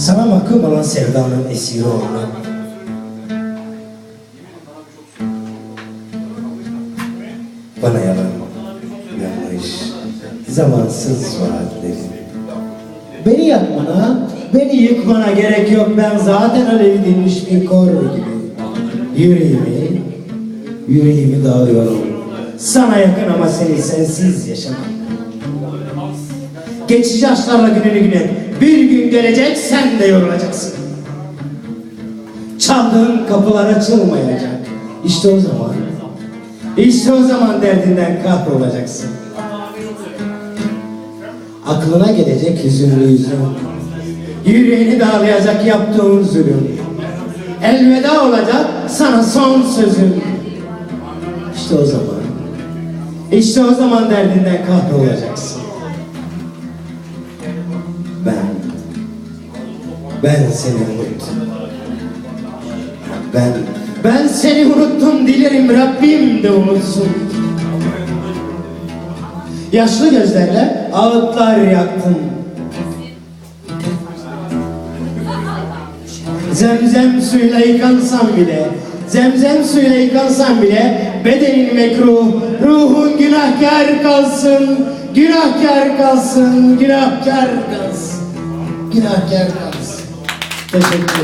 Sana mahkum olan sevdanın esiri olmak. Bana yalan, yanlış, zamansız vaatlerin. Beni yakmana, beni yıkmana gerek yok. Ben zaten alev dinmiş bir kor gibi. Yüreğimi, yüreğimi dağılıyorum. Sana yakın ama seni sensiz yaşamam. Geçici aşklarla gününü güne bir gün gelecek sen de yorulacaksın. Çaldığın kapılar açılmayacak. İşte o zaman, işte o zaman derdinden kahrolacaksın. Aklına gelecek hüzünlü yüzün. Yüreğini dağlayacak yaptığın zulüm. Elveda olacak sana son sözüm. İşte o zaman, işte o zaman derdinden kahrolacaksın. Ben seni unuttum. Ben, ben seni unuttum dilerim Rabbim de unutsun. Yaşlı gözlerle ağıtlar yaktım. Zemzem suyuyla yıkansam bile, zemzem suyuyla yıkansam bile bedenin mekruh, ruhun günahkar kalsın, günahkar kalsın, günahkar kalsın, günahkar kalsın. Perfecto.